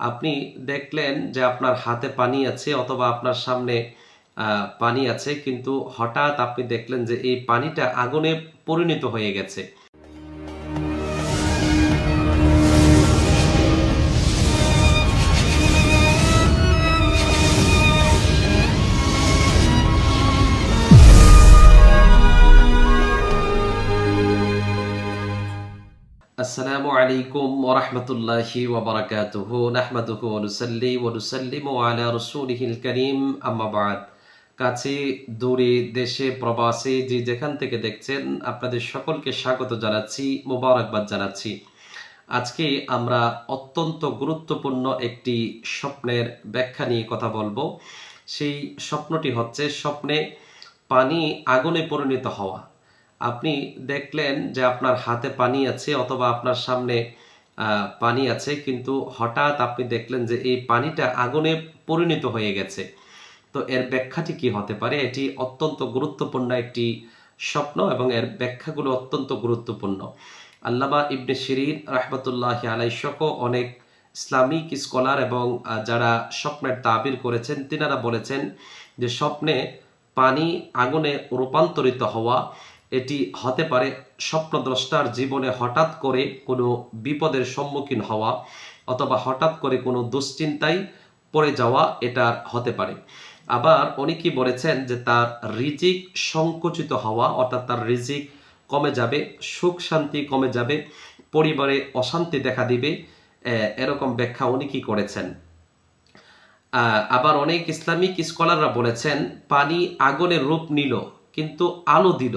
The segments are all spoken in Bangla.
আপনি দেখলেন যে আপনার হাতে পানি আছে অথবা আপনার সামনে পানি আছে, কিন্তু হঠাৎ আপনি দেখলেন যে এই পানিটা আগুনে পরিণত হয়ে গেছে। আসসালামু আলাইকুম ওরহমতুল্লাহি ওবরাকাতুহ নাহমাদুহু ওনুসাল্লি ওনুসাল্লিমু আলা রসুলহিল করিম আম্মাবাদ কাছে দূরে দেশে প্রবাসে যে যেখান থেকে দেখছেন, আপনাদের সকলকে স্বাগত জানাচ্ছি, মোবারকবাদ জানাচ্ছি। আজকে আমরা অত্যন্ত গুরুত্বপূর্ণ একটি স্বপ্নের ব্যাখ্যা নিয়ে কথা বলব। সেই স্বপ্নটি হচ্ছে স্বপ্নে পানি আগুনে পরিণত হওয়া। আপনি দেখলেন যে আপনার হাতে পানি আছে অথবা আপনার সামনে পানি আছে, কিন্তু হঠাৎ আপনি দেখলেন যে এই পানিটা আগুনে পরিণত হয়ে গেছে। তো এর ব্যাখ্যাটি কি হতে পারে? এটি অত্যন্ত গুরুত্বপূর্ণ একটি স্বপ্ন এবং এর ব্যাখ্যাগুলো অত্যন্ত গুরুত্বপূর্ণ। আল্লামা ইবনে শিরিন রহমতুল্লাহ আলাই সহ অনেক ইসলামিক স্কলার এবং যারা স্বপ্নের তাবির করেছেন, তিনারা বলেছেন যে স্বপ্নে পানি আগুনে রূপান্তরিত হওয়া এটি হতে পারে স্বপ্নদ্রষ্টার জীবনে হঠাৎ করে কোনো বিপদের সম্মুখীন হওয়া অথবা হঠাৎ করে কোনো দুশ্চিন্তায় পড়ে যাওয়া এটা হতে পারে। আবার অনেকেই বলেছেন যে তার রিজিক সংকুচিত হওয়া অর্থাৎ তার রিজিক কমে যাবে, সুখ শান্তি কমে যাবে, পরিবারে অশান্তি দেখা দিবে এরকম ব্যাখ্যা অনেকেই করেছেন। আবার অনেক ইসলামিক স্কলাররা বলেছেন, পানি আগুনের রূপ নিল, কিন্তু আলো দিল।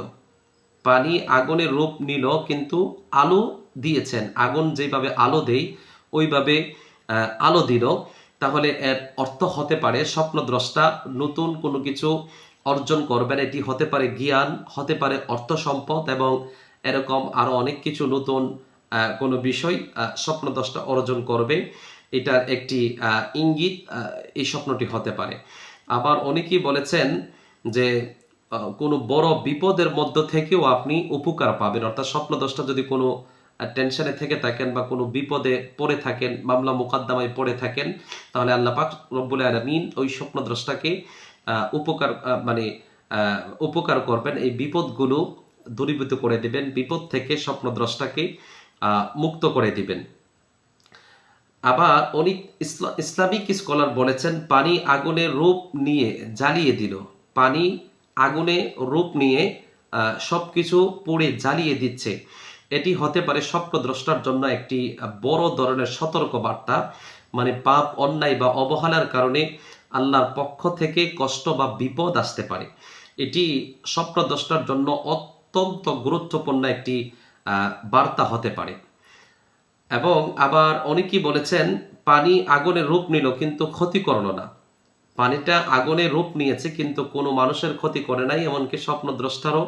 পানি আগুনের রূপ নিল, কিন্তু আলো দিয়েছেন। আগুন যেভাবে আলো দেই, ওইভাবে আলো দিল। তাহলে এর অর্থ হতে পারে, স্বপ্নদ্রষ্টা নতুন কোনো কিছু অর্জন করবেন, এটি হতে পারে জ্ঞান, হতে পারে অর্থ সম্পদ, এবং এরকম আরও অনেক কিছু নতুন কোনো বিষয় স্বপ্নদ্রষ্টা অর্জন করবে। এটার একটি ইঙ্গিত এই স্বপ্নটি হতে পারে। আবার অনেকেই বলেছেন যে কোনো বড় বিপদের মধ্য থেকেও আপনি উপকার পাবেন। অর্থাৎ স্বপ্নদোষটা যদি কোনো টেনশনে থেকে থাকেন বা কোনো বিপদে পড়ে থাকেন, মামলা মোকদ্দমায় পড়ে থাকেন, তাহলে আল্লাহ পাক রব্বুল আলমিন ওই স্বপ্নদ্রষ্টাকে উপকার মানে উপকার করবেন। এই বিপদগুলো দূরীভূত করে দিবেন, বিপদ থেকে স্বপ্নদ্রষ্টাকে মুক্ত করে দিবেন। আবার অনেক ইসলামিক স্কলার বলেছেন, পানি আগুনের রূপ নিয়ে জ্বালিয়ে দিল। পানি আগুনে রূপ নিয়ে আহ, সবকিছু পুড়ে জ্বালিয়ে দিচ্ছে। এটি হতে পারে স্বপ্নদ্রষ্টার জন্য একটি বড় ধরনের সতর্ক বার্তা মানে পাপ অন্যায় বা অবহেলার কারণে আল্লাহর পক্ষ থেকে কষ্ট বা বিপদ আসতে পারে। এটি স্বপ্নদ্রষ্টার জন্য অত্যন্ত গুরুত্বপূর্ণ একটি বার্তা হতে পারে। এবং আবার অনেকেই বলেছেন পানি আগুনের রূপ নিল কিন্তু ক্ষতি করল না। পানিটা আগুনে রূপ নিয়েছে, কিন্তু কোনো মানুষের ক্ষতি করে নাই, এমনকি স্বপ্নদ্রষ্টারও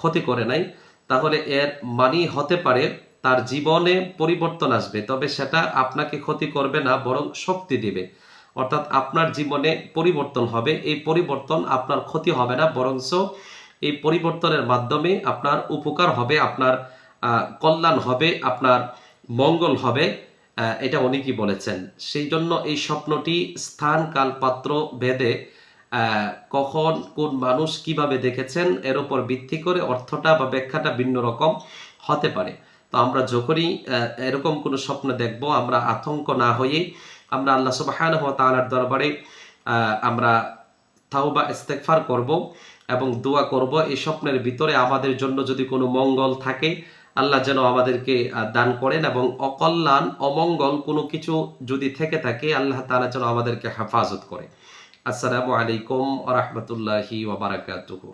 ক্ষতি করে নাই। তাহলে এর মানি হতে পারে তার জীবনে পরিবর্তন আসবে, তবে সেটা আপনাকে ক্ষতি করবে না, বরং শক্তি দিবে। অর্থাৎ আপনার জীবনে পরিবর্তন হবে, এই পরিবর্তন আপনার ক্ষতি হবে না, বরঞ্চ এই পরিবর্তনের মাধ্যমে আপনার উপকার হবে, আপনার কল্যাণ হবে, আপনার মঙ্গল হবে। এটা অনেকেই বলেছেন। সেই জন্য এই স্বপ্নটি স্থান কাল পাত্র ভেদে কখন কোন মানুষ কীভাবে দেখেছেন, এর উপর ভিত্তি করে অর্থটা বা ব্যাখ্যাটা ভিন্ন রকম হতে পারে। তো আমরা যখনই এরকম কোনো স্বপ্ন দেখব, আমরা আতঙ্ক না হয়ে আমরা আল্লাহ সুবহানাহু ওয়া তাআলার দরবারে আমরা তাওবা, ইস্তেগফার করব এবং দোয়া করব। এই স্বপ্নের ভিতরে আমাদের জন্য যদি কোনো মঙ্গল থাকে আল্লাহ যেন আমাদেরকে দান করেন এবং অকল্যাণ, অমঙ্গল কোনো কিছু যদি থেকে থাকে, আল্লাহ তালা যেন আমাদেরকে হেফাজত করে। আসসালামু আলাইকুম ওয়া রাহমাতুল্লাহি ওয়া বারাকাতুহু।